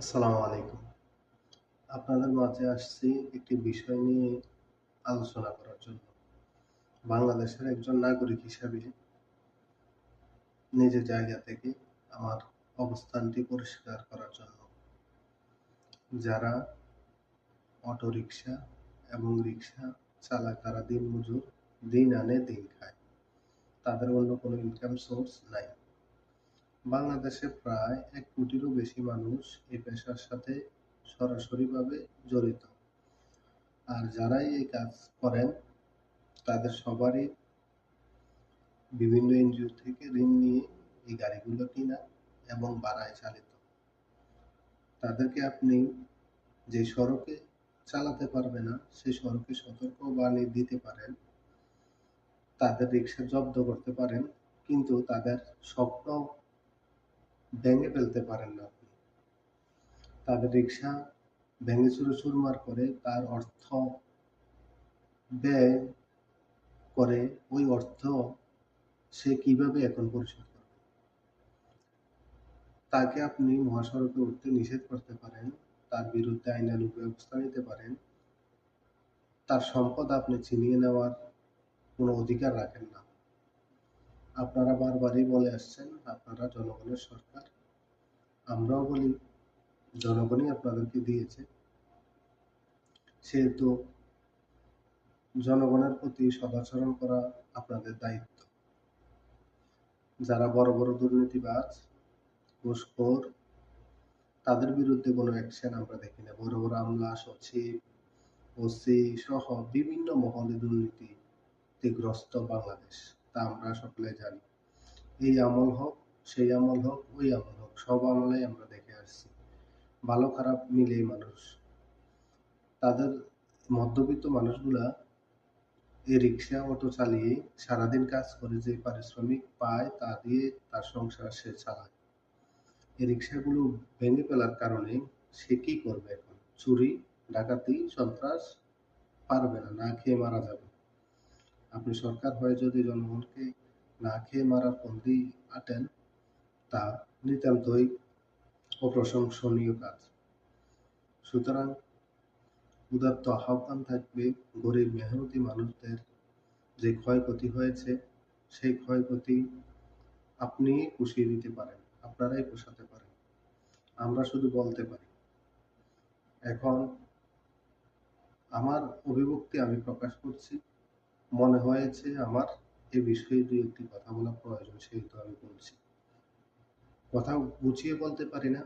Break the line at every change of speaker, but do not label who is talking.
আসসালামু আলাইকুম। আপনাদের মাঝে আসছি একটি বিষয় নিয়ে আলোচনা করার জন্য। বাংলাদেশের একজন নাগরিক হিসাবে নিজের জায়গা থেকে আমার অবস্থানটি পরিষ্কার করার জন্য। যারা অটোরিকশা এবং রিক্সা চালায় তারা দিনমজুর, দিন আনে দিন খায়। তাদের অন্য কোনো ইনকাম সোর্স নাই। বাংলাদেশে প্রায় এক কোটিরও বেশি মানুষ এই পেশার সাথে সরাসরিভাবে জড়িত। আর যারাই এই কাজ করেন, তাদের সবারই বিভিন্ন এনজিও থেকে ঋণ নিয়ে এই গাড়িগুলো কিনা এবং ভাড়ায় চালিত। তাদেরকে আপনি যে সড়কে চালাতে পারবে না, সেই সড়কে সতর্কবাণী দিতে পারেন। তাদের রিক্সা জব্দ করতে পারেন, কিন্তু তাদের স্বপ্ন ভেঙে ফেলতে পারেন না আপনি। তাদের রিক্সা ভেঙে চুরে চুরমার করে তার অর্থ ব্যয় করে ওই অর্থ সে কীভাবে এখন পরিশোধ করবে? তাকে আপনি মহাসড়কে উঠতে নিষেধ করতে পারেন, তার বিরুদ্ধে আইনানুগ ব্যবস্থা নিতে পারেন। তার সম্পদ আপনি ছিনিয়ে নেওয়ার কোনো অধিকার রাখেন না। আপনারা বারবারই বলে আসছেন আপনারা জনগণের সরকার। আমরাও বলি জনগণই আপনাদেরকে দিয়েছে। সেহেতু জনগণের প্রতি সদাচরণ করা আপনাদের দায়িত্ব। যারা বড়, বড় দুর্নীতিবাজ, ঘুষখোর তাদের বিরুদ্ধে কোনো অ্যাকশন আমরা দেখি না। বড়, বড় আমলা, সচিব, ওসি সহ বিভিন্ন মহলে দুর্নীতিগ্রস্ত বাংলাদেশ। তা আমরা সকলে জানি। এই আমল হোক, সেই আমল হোক, ওই আমল হোক সব আমলেই আমরা দেখে আসছি। ভালো খারাপ মিলেই মানুষ। তাদের মধ্যবিত্ত মানুষগুলা এই রিক্সা অটো চালিয়ে সারাদিন কাজ করে যে পারিশ্রমিক পায় তা দিয়ে তার সংসার সে চালায়। এই রিকশাগুলো ভেঙে ফেলার কারণে সে কি করবে এখন? চুরি, ডাকাতি, সন্ত্রাস পারবে না, না খেয়ে মারা যাবে। আপনি সরকার হয়ে যদি জনগণকে না খেয়ে মারার ফন্দি আঁটেন, তা নিতান্তই অপ্রশংসনীয় কাজ। সুতরাং উদাত্ত আহ্বান থাকবে গরিব মেহনতি মানুষদের, যে ক্ষয়ক্ষতি হয়েছে, সেই ক্ষয়ক্ষতি আপনিই পুষিয়ে দিতে পারেন। আপনারাই পোষাতে পারেন। আমরা শুধু বলতে পারি। এখন আমার অভিব্যক্তি আমি প্রকাশ করছি। মনে হয়েছে আমার এ বিষয়ে দুই একটি কথা বলা প্রয়োজন, সেহেতু আমি বলছি। কথা গুছিয়ে বলতে পারি না